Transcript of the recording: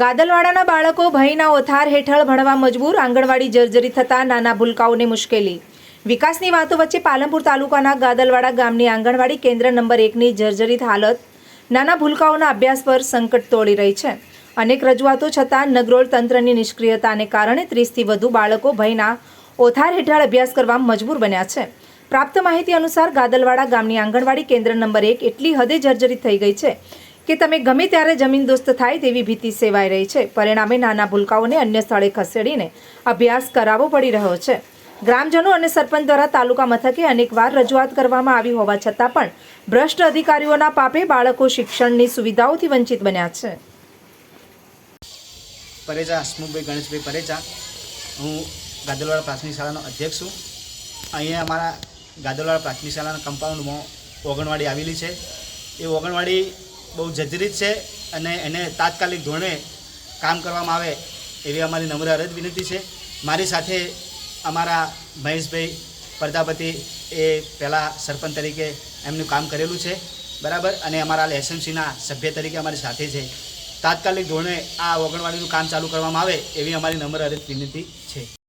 ગાદલવાડાના બાળકો ભયના ઓથાર હેઠળ ભણવા મજબૂર, આંગણવાડી જર્જરી થતાં નાના ભૂલકાઓને મુશ્કેલી. વિકાસની વાતો વચ્ચે પાલનપુર તાલુકાના ગાદલવાડા ગામની આંગણવાડી કેન્દ્ર નંબર એકની જર્જરિત હાલત નાના ભૂલકાઓના અભ્યાસ પર સંકટ તોડી રહી છે. અનેક રજૂઆતો છતાં નગરોળ તંત્રની નિષ્ક્રિયતાને કારણે ત્રીસથી વધુ બાળકો ભયના ઓથાર હેઠળ અભ્યાસ કરવા મજબૂર બન્યા છે. પ્રાપ્ત માહિતી અનુસાર ગાદલવાડા ગામની આંગણવાડી કેન્દ્ર નંબર એક એટલી હદે જર્જરિત થઈ ગઈ છે. કે તમે ગમે ત્યારે જમીન દોસ્ત થાય તેવી ભીતિ સેવાઈ રહી છે. પરિણામે નાના ભૂલકાઓને અન્ય સ્થળે ખસેડીને અભ્યાસ કરાવવો પડી રહ્યો છે. ગ્રામજનો અને સરપંચ દ્વારા તાલુકા મથકે અનેકવાર રજૂઆત કરવામાં આવી હોવા છતાં પણ ભ્રષ્ટ અધિકારીઓના પાપે બાળકો શિક્ષણની સુવિધાઓથી વંચિત બન્યા છે. પરેજા, હસમુખભાઈ ગણેશભાઈ પરેજા. હું ગાદલવાડા પ્રાથમિક શાળાનો અધ્યક્ષ છું. અહીંયા અમારા ગાદલવાડા પ્રાથમિક શાળાના કમ્પાઉન્ડમાં ઓગણવાડી આવેલી છે. એ ઓગણવાડી બહુ જર્જરિત છે અને એને તાત્કાલિક ધોરણે કામ કરવામાં આવે એવી અમારી નમ્ર અરજ વિનંતી છે. મારી સાથે અમારા મહેશભાઈ પ્રજાપતિ એ પહેલાં સરપંચ તરીકે એમનું કામ કરેલું છે. બરાબર? અને અમારા એસએમસીના સભ્ય તરીકે અમારી સાથે છે. તાત્કાલિક ધોરણે આ ઓગણવાડીનું કામ ચાલુ કરવામાં આવે એવી અમારી નમ્ર અરજ વિનંતી છે.